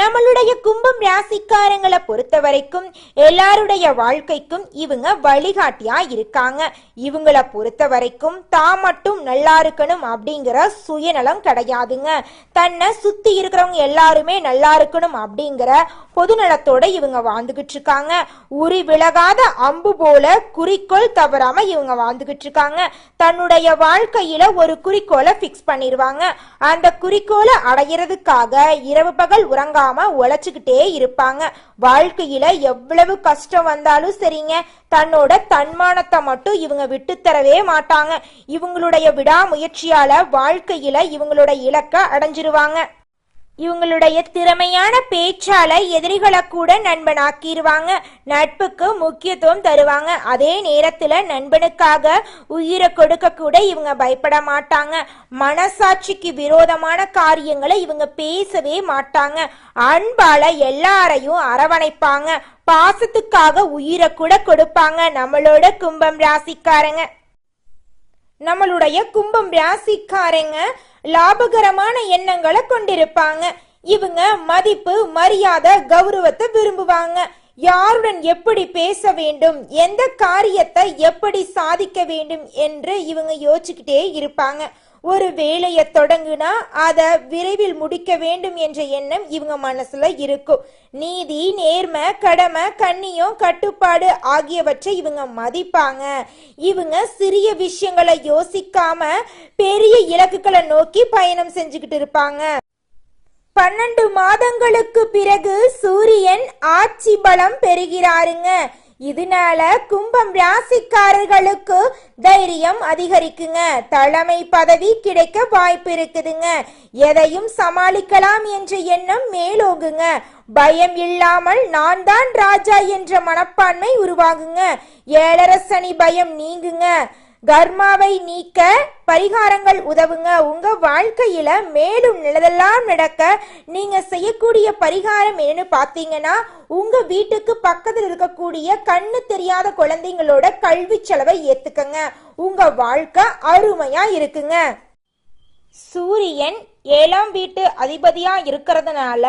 நம்மளுடைய கும்பம் ராசிக்காரங்களை பொறுத்த வரைக்கும் எல்லாருடைய வாழ்க்கைக்கும் இவங்க வழிகாட்டியா இருக்காங்க. இவங்களை பொறுத்த வரைக்கும் தான் மட்டும் நல்லா இருக்கணும் அப்படிங்கிற சுயநலம் கிடையாதுங்க. தன்னை சுத்தி இருக்கிறவங்க எல்லாருமே நல்லா இருக்கணும் அப்படிங்கிற பொதுநலத்தோட இவங்க வாழ்ந்துகிட்டு இருக்காங்க. உரி விலகாத அம்பு போல குறிக்கோள் தவறாம இவங்க வாழ்ந்துகிட்டு இருக்காங்க. தன்னுடைய வாழ்க்கையில ஒரு குறிக்கோளை ஃபிக்ஸ் பண்ணிடுவாங்க அந்த குறிக்கோளை அடையிறதுக்காக இரவு பகல் உறங்காம உழைச்சுக்கிட்டே இருப்பாங்க. வாழ்க்கையில எவ்வளவு கஷ்டம் வந்தாலும் சரிங்க. தன்னோட தன்மானத்தை மட்டும் இவங்க விட்டு தரவே மாட்டாங்க. இவங்களுடைய விடாமுயற்சியால வாழ்க்கையில இவங்களோட இலக்க அடைஞ்சிருவாங்க. இவங்களுடைய திறமையான பேச்சால எதிரிகளை கூட நண்பனாக்கிடுவாங்க நட்புக்கு முக்கியத்துவம் தருவாங்க. அதே நேரத்துல நண்பனுக்காக உயிரை கொடுக்க கூட இவங்க பயப்பட மாட்டாங்க. மனசாட்சிக்கு விரோதமான காரியங்களை இவங்க பேசவே மாட்டாங்க. அன்பால எல்லாரையும் அரவணைப்பாங்க. பாசத்துக்காக உயிரை கூட கொடுப்பாங்க. நம்மளோட கும்பம் ராசிக்காரங்க. நம்மளுடைய கும்பம் ராசிக்காரங்க லாபகரமான எண்ணங்களை கொண்டிருப்பாங்க. இவங்க மதிப்பு மரியாதை கௌரவத்தை விரும்புவாங்க. யாருடன் எப்படி பேச வேண்டும் எந்த காரியத்தை எப்படி சாதிக்க வேண்டும் என்று இவங்க யோசிச்சுக்கிட்டே இருப்பாங்க. ஒரு வேலையை தொடங்குனா அதை விரைவில் முடிக்க வேண்டும் என்ற எண்ணம் இவங்க மனசுல இருக்கும். நீதி நேர்மை கடமை கண்ணியம் கட்டுப்பாடு ஆகியவற்றை இவங்க மதிப்பாங்க. இவங்க சிறிய விஷயங்களை யோசிக்காம பெரிய இலக்குகளை நோக்கி பயணம் செஞ்சுக்கிட்டு இருப்பாங்க. பன்னெண்டு மாதங்களுக்கு பிறகு சூரியன் ஆட்சி பலம் பெறுகிறாருங்க. இதனால கும்பம் ராசிக்காரர்களுக்கு தைரியம் அதிகரிக்குங்க. தலைமை பதவி கிடைக்க வாய்ப்பு இருக்குதுங்க. எதையும் சமாளிக்கலாம் என்ற எண்ணம் மேலோங்குங்க. பயம் இல்லாமல் நான் தான் ராஜா என்ற மனப்பான்மை உருவாகுங்க. ஏழரசனி பயம் நீங்குங்க. கர்மாவை நீக்க பரிகாரங்கள் உதவுங்க. உங்க வாழ்க்கையில மேலும் நிலதெல்லாம் நடக்க நீங்க செய்யக்கூடிய பரிகாரம் என்னன்னு பாத்தீங்கன்னா உங்க வீட்டுக்கு பக்கத்தில் இருக்கக்கூடிய கண்ணு தெரியாத குழந்தைங்களோட கல்வி செலவை ஏத்துக்கங்க. உங்க வாழ்க்கை அருமையா இருக்குங்க. சூரியன் ஏழாம் வீட்டு அதிபதியா இருக்கிறதுனால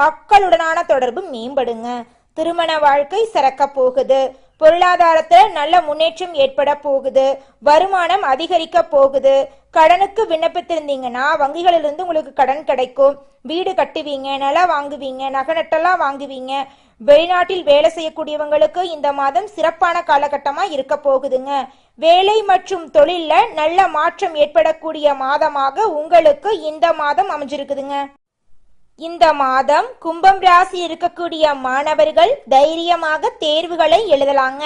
மக்களுடனான தொடர்பு மேம்படுங்க. திருமண வாழ்க்கை சிறக்க போகுது. பொருளாதாரத்துல நல்ல முன்னேற்றம் ஏற்பட போகுது. வருமானம் அதிகரிக்க போகுது. கடனுக்கு விண்ணப்பித்திருந்தீங்கன்னா வங்கிகளிலிருந்து உங்களுக்கு கடன் கிடைக்கும். வீடு கட்டுவீங்க நிலம் வாங்குவீங்க நகநட்டெல்லாம் வாங்குவீங்க. வெளிநாட்டில் வேலை செய்யக்கூடியவங்களுக்கு இந்த மாதம் சிறப்பான காலகட்டமா இருக்க போகுதுங்க. வேலை மற்றும் தொழில்ல நல்ல மாற்றம் ஏற்படக்கூடிய மாதமாக உங்களுக்கு இந்த மாதம் அமைஞ்சிருக்குதுங்க. இந்த மாதம் கும்பம் ராசி இருக்கக்கூடிய மாணவர்கள் தைரியமாக தேர்வுகளை எழுதலாங்க.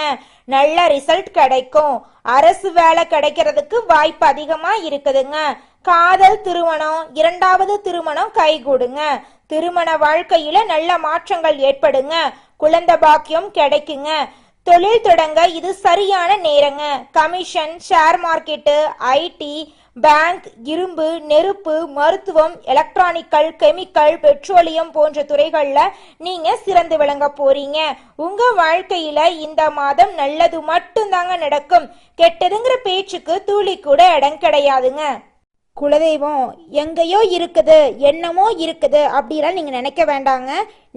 நல்ல ரிசல்ட் கிடைக்கும். அரசு வேலை கிடைக்கிறதுக்கு வாய்ப்பு அதிகமா இருக்குதுங்க. காதல் திருமணம் இரண்டாவது திருமணம் கைகூடுங்க திருமண வாழ்க்கையில நல்ல மாற்றங்கள் ஏற்படுங்க. குழந்தை பாக்கியம் கிடைக்குங்க. தொழில் தொடங்க இது சரியான நேரங்க. Commission share market IT bank இரும்பு நெருப்பு மருத்துவம் எலக்ட்ரானிக்கல் கெமிக்கல் பெட்ரோலியம் போன்ற துறைகளில் நீங்க சிறந்து விளங்க போறீங்க. உங்க வாழ்க்கையில இந்த மாதம் நல்லது மட்டும்தாங்க நடக்கும். கெட்டதுங்கிற பேச்சுக்கு துளி கூட இடம் கிடையாதுங்க. குலதெய்வம் எங்கேயோ இருக்குது என்னமோ இருக்குது அப்படிலாம் நீங்கள் நினைக்க வேண்டாங்க.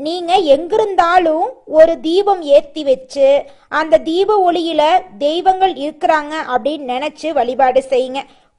நீங்கள் எங்கிருந்தாலும் ஒரு தீபம் ஏற்றி வச்சு அந்த தீப ஒளியில் தெய்வங்கள் இருக்கிறாங்க அப்படின்னு நினச்சி வழிபாடு செய்யுங்க.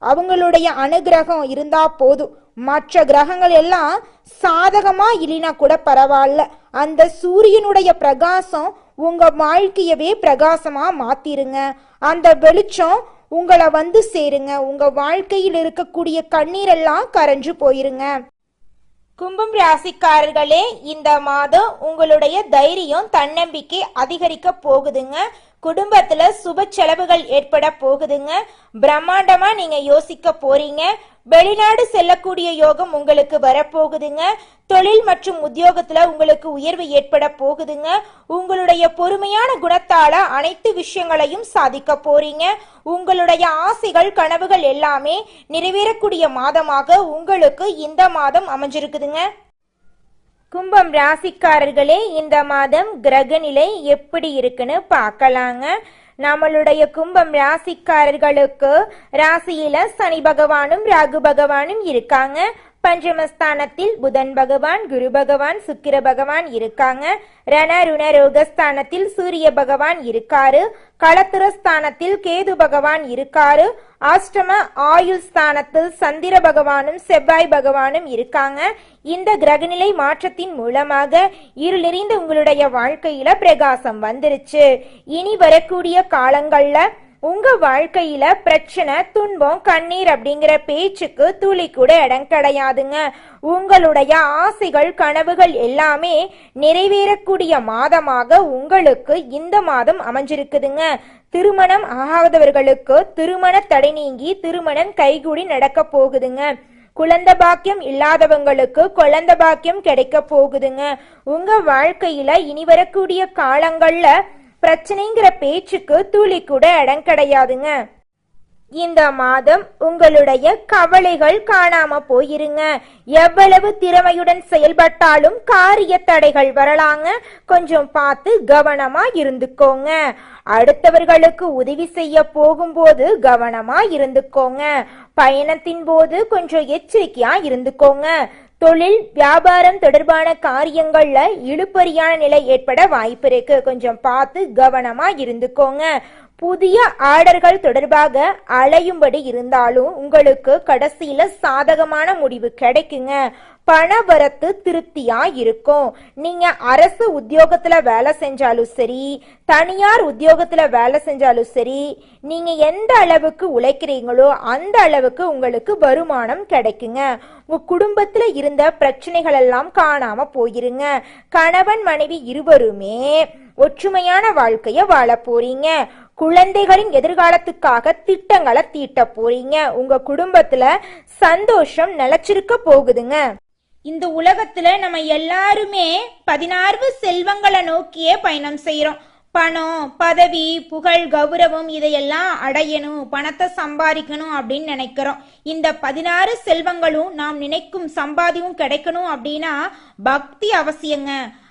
அவங்களுடைய அனுகிரகம் இருந்தா போதும். மற்ற கிரகங்கள் எல்லாம் சாதகமா இல்லைனா கூட பரவாயில்ல. அந்த சூரியனுடைய பிரகாசம் உங்க வாழ்க்கையவே பிரகாசமா மாத்திருங்க. அந்த வெளிச்சம் உங்களை வந்து சேருங்க. உங்க வாழ்க்கையில் இருக்கக்கூடிய கண்ணீரெல்லாம் கரைஞ்சு போயிருங்க. கும்பம் ராசிக்காரர்களே இந்த மாதம் உங்களுடைய தைரியம் தன்னம்பிக்கை அதிகரிக்க போகுதுங்க. குடும்பத்துல சுப செலவுகள் ஏற்பட போகுதுங்க. பிரம்மாண்டமா நீங்க யோசிக்க போறீங்க. வெளிநாடு செல்லக்கூடிய யோகம் உங்களுக்கு வரப்போகுதுங்க. தொழில் மற்றும் உத்தியோகத்துல உங்களுக்கு உயர்வு ஏற்பட போகுதுங்க. உங்களுடைய பொறுமையான குணத்தால அனைத்து விஷயங்களையும் சாதிக்க போறீங்க. உங்களுடைய ஆசைகள் கனவுகள் எல்லாமே நிறைவேறக்கூடிய மாதமாக உங்களுக்கு இந்த மாதம் அமைஞ்சிருக்குதுங்க. கும்பம் ராசிக்காரர்களே இந்த மாதம் கிரக நிலை எப்படி இருக்குன்னு பார்க்கலாங்க. நம்மளுடைய கும்பம் ராசிக்காரர்களுக்கு ராசியில சனி பகவானும் ராகு பகவானும் இருக்காங்க. பஞ்சமஸ்தானத்தில் புதன் பகவான் குரு பகவான் சுக்கிர பகவான் இருக்காங்க. ரண ரோகஸ்தானத்தில் சூரிய பகவான் இருக்காரு. களத்துரஸ்தானத்தில் கேது பகவான் இருக்காரு. ஆஷ்டம ஆயுள் ஸ்தானத்தில் சந்திர பகவானும் செவ்வாய் பகவானும் இருக்காங்க. இந்த கிரகநிலை மாற்றத்தின் மூலமாக இருளிறிந்த உங்களுடைய வாழ்க்கையில பிரகாசம் வந்துருச்சு. இனி வரக்கூடிய காலங்கள்ல உங்க வாழ்க்கையில பிரச்சனை துன்பம் கண்ணீர் அப்படிங்கிற பேச்சுக்கு துளி கூட இடம் கிடையாதுங்க. உங்களுடைய ஆசைகள் கனவுகள் எல்லாமே நிறைவேறக்கூடிய மாதமாக உங்களுக்கு இந்த மாதம் அமைஞ்சிருக்குதுங்க. திருமணம் ஆகாதவர்களுக்கு திருமண தடை நீங்கி திருமணம் கைகூடி நடக்க போகுதுங்க. குழந்த பாக்கியம் இல்லாதவங்களுக்கு குழந்த பாக்கியம் கிடைக்க போகுதுங்க. உங்க வாழ்க்கையில இனி வரக்கூடிய காலங்கள்ல பிரச்சனைங்கிற பேச்சுக்கு துளி கூட இடம் கிடையாதுங்க. இந்த மாதம் உங்களுடைய கவலைகள் காணாம போயிருங்க. எவ்வளவு திறமையுடன் செயல்பட்டாலும் காரிய தடைகள் வரலாங்க. கொஞ்சம் பார்த்து கவனமா இருந்துக்கோங்க. அடுத்தவர்களுக்கு உதவி செய்ய போகும்போது கவனமா இருந்துக்கோங்க. பயணத்தின் போது கொஞ்சம் எச்சரிக்கையா இருந்துக்கோங்க. தொழில் வியாபாரம் தொடர்பான காரியங்கள்ல இழுப்பறியான நிலை ஏற்பட வாய்ப்பு இருக்கு. கொஞ்சம் பார்த்து கவனமா இருந்துக்கோங்க. புதிய ஆர்டர்கள் தொடர்பாக அலையும்படி இருந்தாலும் உங்களுக்கு கடைசியில சாதகமான முடிவு கிடைக்குங்க. பணவரத்து திருப்தியா இருக்கும். நீங்க அரசு உத்தியோகத்துல வேலை செஞ்சாலும் சரி தனியார் உத்தியோகத்துல வேலை செஞ்சாலும் சரி நீங்க எந்த அளவுக்கு உழைக்கிறீங்களோ அந்த அளவுக்கு உங்களுக்கு வருமானம் கிடைக்குங்க. உங்க குடும்பத்துல இருந்த பிரச்சனைகள் எல்லாம் காணாம போயிருங்க. கணவன் மனைவி இருவருமே ஒற்றுமையான வாழ்க்கைய வாழ போறீங்க. குழந்தைகளின் எதிர்காலத்துக்காக திட்டங்களை தீட்ட போறீங்க. உங்க குடும்பத்துல சந்தோஷம் நிலைச்சிருக்க போகுதுங்க. இந்த உலகத்துல நம்ம எல்லாருமே பதினாறு செல்வங்களை நோக்கியே பயணம் செய்யறோம் பணம் பதவி புகழ் கௌரவம் இதையெல்லாம் அடையணும் பணத்தை சம்பாதிக்கணும் அப்படின்னு நினைக்கிறோம். இந்த பதினாறு செல்வங்களும் நாம் நினைக்கும் சம்பாதியும் கிடைக்கணும் அப்படின்னா பக்தி அவசியங்க.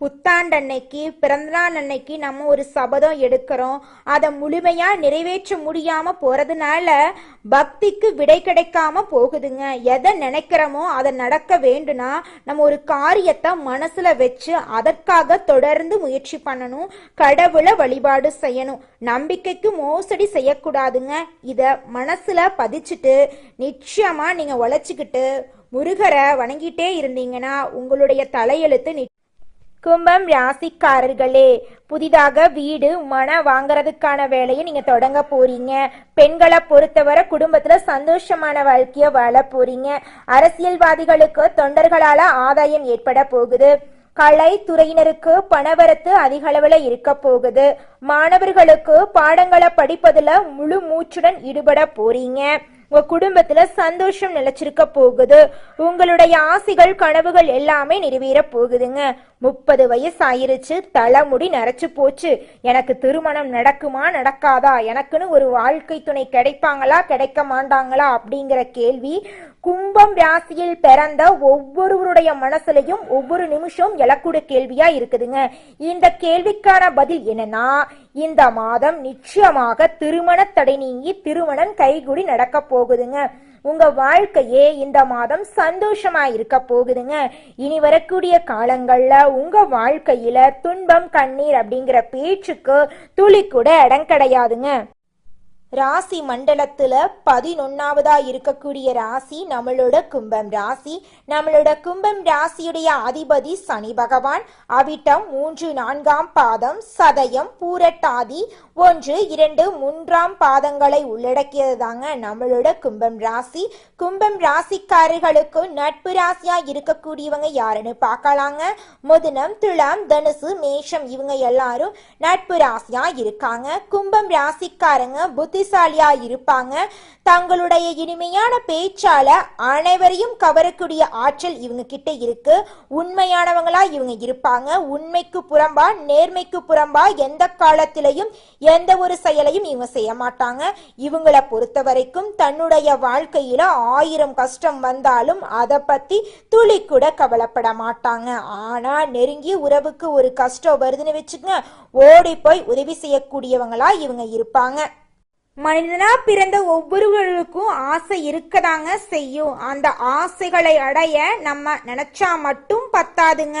புத்தாண்டன்னைக்கு பிறந்தநாள் அன்னைக்கு நம்ம ஒரு சபதம் எடுக்கிறோம். அதை முழுமையா நிறைவேற்ற முடியாம போறதுனால பக்திக்கு விடை கிடைக்காம போகுதுங்க. எதை நினைக்கிறோமோ அதை நடக்க வேண்டும்னா நம்ம ஒரு காரியத்தை மனசுல வச்சு அதற்காக தொடர்ந்து முயற்சி பண்ணணும். கடவுளை வழிபாடு செய்யணும். நம்பிக்கைக்கு மோசடி செய்யக்கூடாதுங்க. இத மனசுல பதிச்சுட்டு நிச்சயமா நீங்க உழைச்சிக்கிட்டு முருகரை வணங்கிட்டே இருந்தீங்கன்னா உங்களுடைய தலையெழுத்து கும்பம் ராசிக்காரர்களே புதிதாக வீடு மன வாங்குறதுக்கான வேலையை நீங்க தொடங்க போறீங்க. பெண்களை பொறுத்தவரை குடும்பத்துல சந்தோஷமான வாழ்க்கைய வாழ போறீங்க. அரசியல்வாதிகளுக்கு தொண்டர்களால ஆதாயம் ஏற்பட போகுது. கலை துறையினருக்கு பணவரத்து அதிக அளவுல இருக்க போகுது. மாணவர்களுக்கு பாடங்களை படிப்பதுல முழு மூச்சுடன் ஈடுபட போறீங்க. உங்க குடும்பத்துல சந்தோஷம் நிலைச்சிருக்க போகுது. உங்களுடைய ஆசைகள் கனவுகள் எல்லாமே நிறைவேற போகுதுங்க. முப்பது வயசாயிருச்சு தலைமுடி நரைச்சு போச்சு. எனக்கு திருமணம் நடக்குமா நடக்காதா? எனக்குன்னு ஒரு வாழ்க்கை துணை கிடைப்பாங்களா கிடைக்க மாட்டாங்களா அப்படிங்கிற கேள்வி கும்பம் ராசியில் பிறந்த ஒவ்வொருவருடைய மனசுலையும் ஒவ்வொரு நிமிஷம் எழக்கூடிய கேள்வியா இருக்குதுங்க. இந்த கேள்விக்கான பதில் என்னன்னா இந்த மாதம் நிச்சயமாக திருமண தடை நீங்கி திருமணம் கைகூடி நடக்க போகுதுங்க. உங்க வாழ்க்கையே இந்த மாதம் சந்தோஷமா இருக்க போகுதுங்க. இனி வரக்கூடிய காலங்கள்ல உங்க வாழ்க்கையில துன்பம் கண்ணீர் அப்படிங்கிற பேச்சுக்கு துளி கூட இடம் கிடையாதுங்க. ராசி மண்டலத்துல பதினொன்னாவதா இருக்கக்கூடிய ராசி நம்மளோட கும்பம் ராசி. நம்மளோட கும்பம் ராசியுடைய அதிபதி சனி பகவான். அவிட்டம் மூன்று நான்காம் பாதம் சதயம் பூரட்டாதி ஒன்று இரண்டு மூன்றாம் பாதங்களை உள்ளடக்கியது தாங்க நம்மளோட கும்பம் ராசி. கும்பம் ராசிக்காரர்களுக்கு நட்பு ராசியா இருக்கக்கூடியவங்க யாருன்னு பார்க்கலாங்க. முதனம் துலாம் தனுசு மேஷம் இவங்க எல்லாரும் நட்பு ராசியா இருக்காங்க. கும்பம் ராசிக்காரங்க புத்திசாலியா இருப்பாங்க. தங்களுடைய இனிமையான பேச்சால அனைவரையும் கவரக்கூடிய ஆற்றல் இவங்க கிட்ட இருக்கு. உண்மையானவங்களா இவங்க இருப்பாங்க. உண்மைக்கு புறம்பா நேர்மைக்கு புறம்பா எந்த காலத்திலையும் எந்த ஒரு செயலையும் இவங்க செய்ய மாட்டாங்க இவங்கள பொறுத்த வரைக்கும் தன்னுடைய வாழ்க்கையில ஆயிரம் கஷ்டம் வந்தாலும் அதை பத்தி துளி கூட கவலைப்பட மாட்டாங்க. ஆனா நெருங்கிய உறவுக்கு ஒரு கஷ்டம் வருதுன்னு வச்சுக்கங்க ஓடி போய் உதவி செய்யக்கூடியவங்களா இவங்க இருப்பாங்க. மனிதனா பிறந்த ஒவ்வொருவருக்கும் ஆசை இருக்கதாங்க செய்யும். அந்த ஆசைகளை அடைய நம்ம நினைச்சா மட்டும் பத்தாதுங்க.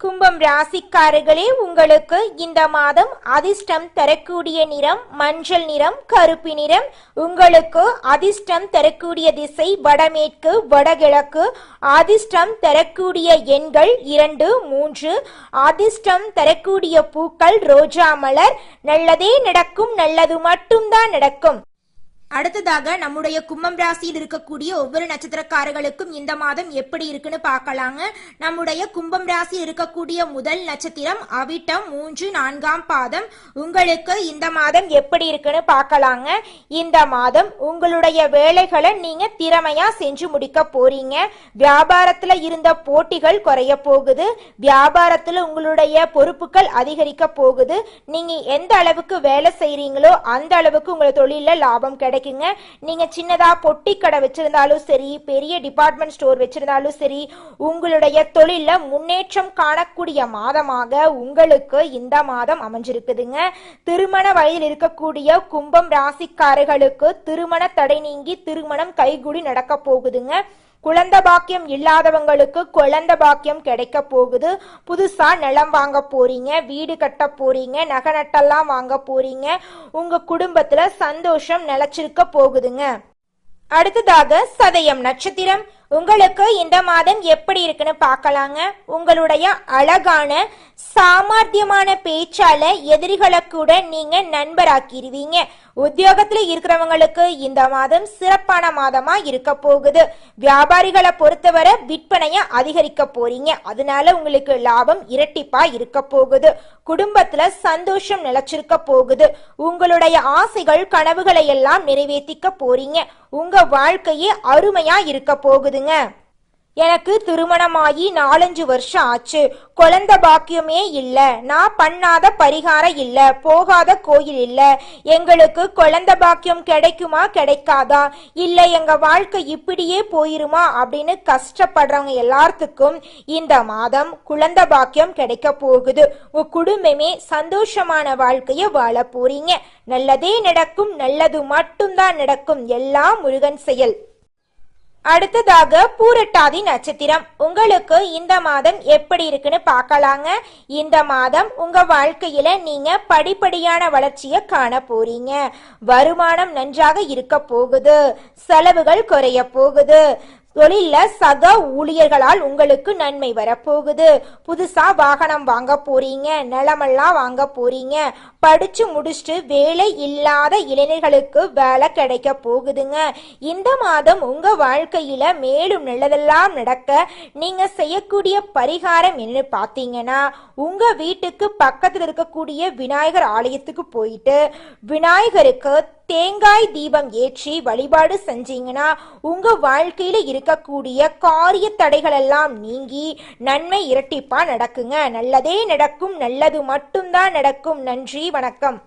கும்பம் ராசிக்காரர்களே உங்களுக்கு இந்த மாதம் அதிர்ஷ்டம் தரக்கூடிய நிறம் மஞ்சள் நிறம் கருப்பு நிறம் உங்களுக்கு அதிர்ஷ்டம் தரக்கூடிய திசை வடமேற்கு வடகிழக்கு அதிர்ஷ்டம் தரக்கூடிய எண்கள் இரண்டு மூன்று அதிர்ஷ்டம் தரக்கூடிய பூக்கள் ரோஜா மலர் நல்லதே நடக்கும் நல்லது மட்டும்தான் நடக்கும். அடுத்ததாக நம்முடைய கும்பம் ராசியில் இருக்கக்கூடிய ஒவ்வொரு நட்சத்திரக்காரர்களுக்கும் இந்த மாதம் எப்படி இருக்குன்னு பார்க்கலாங்க. நம்முடைய கும்பம் ராசியில் இருக்கக்கூடிய முதல் நட்சத்திரம் அவிட்டம் மூன்று நான்காம் பாதம். உங்களுக்கு இந்த மாதம் எப்படி இருக்குன்னு பார்க்கலாங்க. இந்த மாதம் உங்களுடைய வேலைகளை நீங்க திறமையா செஞ்சு முடிக்க போறீங்க. வியாபாரத்துல இருந்த போட்டிகள் குறைய போகுது. வியாபாரத்துல உங்களுடைய பொறுப்புகள் அதிகரிக்க போகுது. நீங்க எந்த அளவுக்கு வேலை செய்றீங்களோ அந்த அளவுக்கு உங்களை தொழில லாபம் கிடைக்கும். கிடைக்குங்க. நீங்க சின்னதா பொட்டி கடை வச்சிருந்தாலும் சரி பெரிய டிபார்ட்மெண்ட் ஸ்டோர் வச்சிருந்தாலும் சரி உங்களுடைய தொழில முன்னேற்றம் காணக்கூடிய மாதமாக உங்களுக்கு இந்த மாதம் அமைஞ்சிருக்குதுங்க. திருமண வயதில் இருக்கக்கூடிய கும்பம் ராசிக்காரர்களுக்கு திருமண தடை நீங்கி திருமணம் கைகூடி நடக்க போகுதுங்க. குழந்த பாக்கியம் இல்லாதவங்களுக்கு குழந்த பாக்கியம் கிடைக்க போகுது. புதுசா நிலம் வாங்க போறீங்க வீடு கட்ட போறீங்க நகை நட்டெல்லாம் வாங்க போறீங்க. உங்க குடும்பத்துல சந்தோஷம் நிலைச்சிருக்க போகுதுங்க. அடுத்ததாக சதயம் நட்சத்திரம். உங்களுக்கு இந்த மாதம் எப்படி இருக்குன்னு பார்க்கலாங்க. உங்களுடைய அழகான சாமர்த்தியமான பேச்சால எதிரிகளை கூட நீங்க நண்பராக்கிடுவீங்க உத்தியோகத்துல இருக்கிறவங்களுக்கு இந்த மாதம் சிறப்பான மாதமா இருக்க போகுது. வியாபாரிகளை பொறுத்தவரை விற்பனைய அதிகரிக்க போறீங்க. அதனால உங்களுக்கு லாபம் இரட்டிப்பா இருக்க போகுது. குடும்பத்துல சந்தோஷம் நிலைச்சிருக்க போகுது. உங்களுடைய ஆசைகள் கனவுகளை எல்லாம் நிறைவேற்றிக்க போறீங்க. உங்க வாழ்க்கையே அருமையா இருக்க போகுதுங்க. எனக்கு திருமணமாகி நாலஞ்சு வருஷம் ஆச்சு. குழந்த பாக்கியமே இல்ல. நான் பண்ணாத பரிகாரம் இல்ல. போகாத கோயில் இல்ல. எங்களுக்கு குழந்த பாக்கியம் கிடைக்குமா கிடைக்காதா? இல்ல எங்க வாழ்க்கை இப்படியே போயிருமா அப்படின்னு கஷ்டப்படுறவங்க எல்லாத்துக்கும் இந்த மாதம் குழந்த பாக்கியம் கிடைக்க போகுது. உன் குடும்பமே சந்தோஷமான வாழ்க்கைய வாழ போறீங்க. நல்லதே நடக்கும் நல்லது மட்டும்தான் நடக்கும். எல்லாம் முருகன் செயல். அடுத்ததாக பூரட்டாதி நட்சத்திரம். உங்களுக்கு இந்த மாதம் எப்படி இருக்குன்னு பார்க்கலாங்க. இந்த மாதம் உங்க வாழ்க்கையில நீங்க படிப்படியான வளர்ச்சியை காண போறீங்க. வருமானம் நன்றாக இருக்க போகுது. செலவுகள் குறைய போகுது. தொழில சக ஊழியர்களால் உங்களுக்கு நன்மை வரப்போகுது. புதுசா வாகனம் வாங்க போறீங்க நிலமெல்லாம் வாங்க போறீங்க. படிச்சு முடிச்சுட்டு வேலை இல்லாத இளைஞர்களுக்கு வேலை கிடைக்க போகுதுங்க. இந்த மாதம் உங்க வாழ்க்கையில மேலும் நல்லதெல்லாம் நடக்க நீங்க செய்யக்கூடிய பரிகாரம் என்ன பார்த்தீங்கன்னா உங்க வீட்டுக்கு பக்கத்தில் இருக்கக்கூடிய விநாயகர் ஆலயத்துக்கு போயிட்டு விநாயகருக்கு தேங்காய் தீபம் ஏற்றி வழிபாடு செஞ்சீங்கன்னா உங்க வாழ்க்கையில இருக்கக்கூடிய காரிய தடைகள் எல்லாம் நீங்கி நன்மை இரட்டிப்பா நடக்குங்க. நல்லதே நடக்கும் நல்லது மட்டும்தான் நடக்கும். நன்றி வணக்கம்.